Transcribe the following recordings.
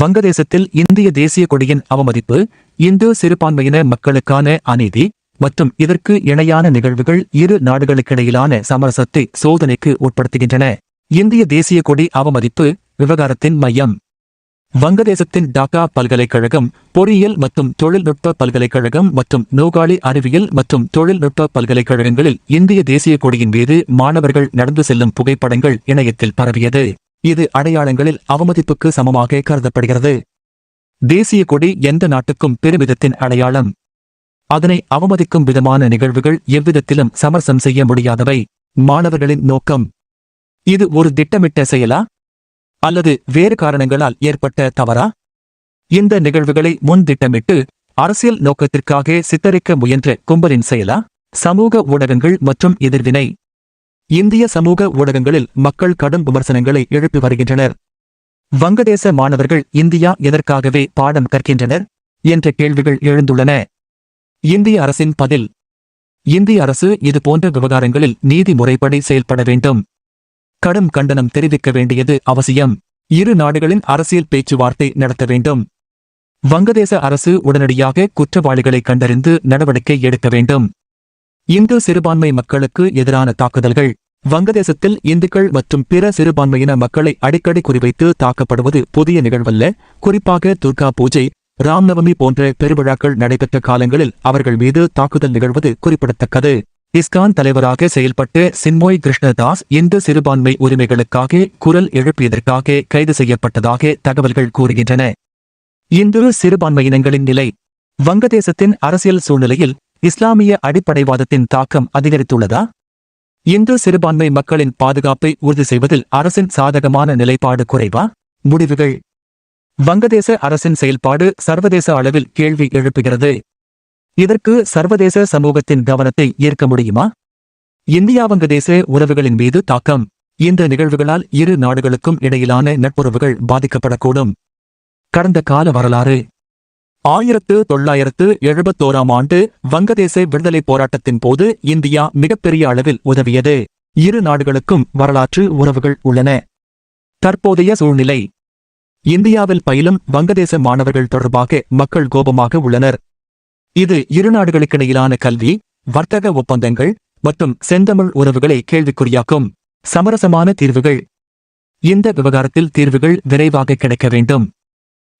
வங்கதேசத்தில் இந்திய தேசிய கொடியின் அவமதிப்பு இந்து சிறுபான்மையின மக்களுக்கான அநீதி மற்றும் இதற்கு இணையான நிகழ்வுகள் இரு நாடுகளுக்கிடையிலான சமரசத்தை சோதனைக்கு உட்படுத்துகின்றன. இந்திய தேசிய கொடி அவமதிப்பு விவகாரத்தின் மையம். வங்கதேசத்தின் டாக்கா பல்கலைக்கழகம் பொறியியல் மற்றும் தொழில்நுட்ப பல்கலைக்கழகம் மற்றும் நோகாலி அறிவியல் மற்றும் தொழில்நுட்ப பல்கலைக்கழகங்களில் இந்திய தேசிய கொடியின் மீது மாணவர்கள் நடந்து செல்லும் புகைப்படங்கள் இணையத்தில் பரவியது. இது அடையாளங்களில் அவமதிப்புக்கு சமமாக கருதப்படுகிறது. தேசிய கொடி எந்த நாட்டுக்கும் பெருமிதத்தின் அடையாளம். அதனை அவமதிக்கும் விதமான நிகழ்வுகள் எவ்விதத்திலும் சமரசம் செய்ய முடியாதவை. மாணவர்களின் நோக்கம். இது ஒரு திட்டமிட்ட செயலா? அல்லது வேறு காரணங்களால் ஏற்பட்ட தவறா? இந்த நிகழ்வுகளை முன் திட்டமிட்டு அரசியல் நோக்கத்திற்காக சித்தரிக்க முயன்ற கும்பலின் செயலா? சமூக ஊடகங்கள் மற்றும் எதிர்வினை. இந்திய சமூக ஊடகங்களில் மக்கள் கடும் விமர்சனங்களை எழுப்பி வருகின்றனர். வங்கதேச மாணவர்கள் இந்தியா எதற்காகவே பாடம் கற்கின்றனர்? என்ற கேள்விகள் எழுந்துள்ளன. இந்திய அரசின் பதில் இந்திய அரசு இதுபோன்ற விவகாரங்களில் நீதி முறைப்படி செயல்பட வேண்டும். கடும் கண்டனம் தெரிவிக்க வேண்டியது அவசியம். இரு நாடுகளின் அரசியல் பேச்சுவார்த்தை நடத்த வேண்டும். வங்கதேச அரசு உடனடியாக குற்றவாளிகளை கண்டறிந்து நடவடிக்கை எடுக்க வேண்டும். இந்து சிறுபான்மை மக்களுக்கு எதிரான தாக்குதல்கள் வங்கதேசத்தில் இந்துக்கள் மற்றும் பிற சிறுபான்மையின மக்களை அடிக்கடி குறிவைத்து தாக்கப்படுவது புதிய நிகழ்வல்ல. குறிப்பாக துர்கா பூஜை ராம்நவமி போன்ற பெருவிழாக்கள் நடைபெற்ற காலங்களில் அவர்கள் மீது தாக்குதல் நிகழ்வது குறிப்பிடத்தக்கது. இஸ்கான் தலைவராக செயல்பட்டு சின்மோய் கிருஷ்ணதாஸ் இந்து சிறுபான்மை உரிமைகளுக்காக குரல் எழுப்பியதற்காக கைது செய்யப்பட்டதாக தகவல்கள் கூறுகின்றன. இந்து சிறுபான்மையினங்களின் நிலை வங்கதேசத்தின் அரசியல் சூழ்நிலையில் இஸ்லாமிய அடிப்படைவாதத்தின் தாக்கம் அதிகரித்துள்ளதா? இந்து சிறுபான்மை மக்களின் பாதுகாப்பை உறுதி செய்வதில் அரசின் சாதகமான நிலைப்பாடு குறைவா? முடிவுகள். வங்கதேச அரசின் செயல்பாடு சர்வதேச அளவில் கேள்வி எழுப்புகிறது. இதற்கு சர்வதேச சமூகத்தின் கவனத்தை ஈர்க்க முடியுமா? இந்தியா வங்கதேச உறவுகளின் மீது தாக்கம். இந்த நிகழ்வுகளால் இரு நாடுகளுக்கும் இடையிலான நட்புறவுகள் பாதிக்கப்படக்கூடும். கடந்த கால வரலாறு. ஆயிரத்து தொள்ளாயிரத்து எழுபத்தோராம் ஆண்டு வங்கதேச விடுதலை போராட்டத்தின் போது இந்தியா மிகப்பெரிய அளவில் உதவியது. இரு நாடுகளுக்கும் வரலாற்று உறவுகள் உள்ளன. தற்போதைய சூழ்நிலை. இந்தியாவில் பயிலும் வங்கதேச மாணவர்கள் தொடர்பாக மக்கள் கோபமாக உள்ளனர். இது இரு நாடுகளுக்கிடையிலான கல்வி வர்த்தக ஒப்பந்தங்கள் மற்றும் செந்தமிழ் உறவுகளை கேள்விக்குறியாக்கும் சமரசமான தீர்வுகள். இந்த விவகாரத்தில் தீர்வுகள் விரைவாக கிடைக்க வேண்டும்.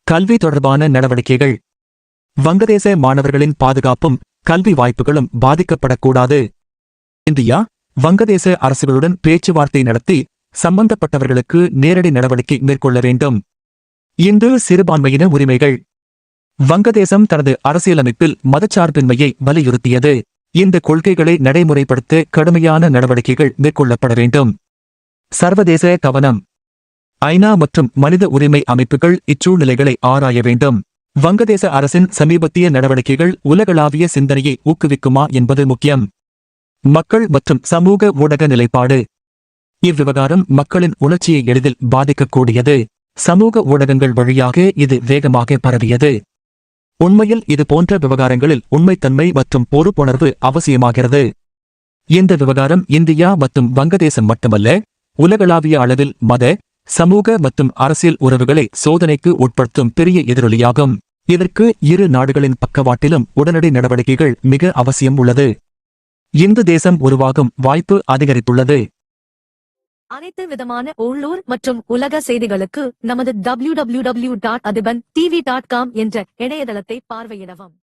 கல்வி தொடர்பான நடவடிக்கைகள். வங்கதேச மாணவர்களின் பாதுகாப்பும் கல்வி வாய்ப்புகளும் பாதிக்கப்படக்கூடாது. இந்தியா வங்கதேச அரசுகளுடன் பேச்சுவார்த்தை நடத்தி சம்பந்தப்பட்டவர்களுக்கு நேரடி நடவடிக்கை மேற்கொள்ள வேண்டும். இந்து சிறுபான்மையின உரிமைகள். வங்கதேசம் தனது அரசியலமைப்பில் மதச்சார்பின்மையை வலியுறுத்தியது. இந்த கொள்கைகளை நடைமுறைப்படுத்த கடுமையான நடவடிக்கைகள் மேற்கொள்ளப்பட வேண்டும். சர்வதேச கவனம். ஐநா மற்றும் மனித உரிமை அமைப்புகள் இச்சூழ்நிலைகளை ஆராய வேண்டும். வங்கதேச அரசின் சமீபத்திய நடவடிக்கைகள் உலகளாவிய சிந்தனையை ஊக்குவிக்குமா என்பது முக்கியம். மக்கள் மற்றும் சமூக ஊடக நிலைப்பாடு. இவ்விவகாரம் மக்களின் உணர்ச்சியை எளிதில் பாதிக்கக்கூடியது. சமூக ஊடகங்கள் வழியாக இது வேகமாக பரவியது. உண்மையில் இது போன்ற விவகாரங்களில் உண்மைத்தன்மை மற்றும் பொறுப்புணர்வு அவசியமாகிறது. இந்த விவகாரம் இந்தியா மற்றும் வங்கதேசம் மட்டுமல்ல உலகளாவிய அளவில் மத சமூக மற்றும் அரசியல் உறவுகளை சோதனைக்கு உட்படுத்தும் பெரிய எதிரொலியாகும். இதற்கு இரு நாடுகளின் பக்கவாட்டிலும் உடனடி நடவடிக்கைகள் மிக அவசியம் உள்ளது. இந்து தேசம் உருவாகும் வாய்ப்பு அதிகரித்துள்ளது. அனைத்து விதமான உள்ளூர் மற்றும் உலக செய்திகளுக்கு நமது W W W dot Athiban TV dot com என்ற இணையதளத்தை பார்வையிடவும்.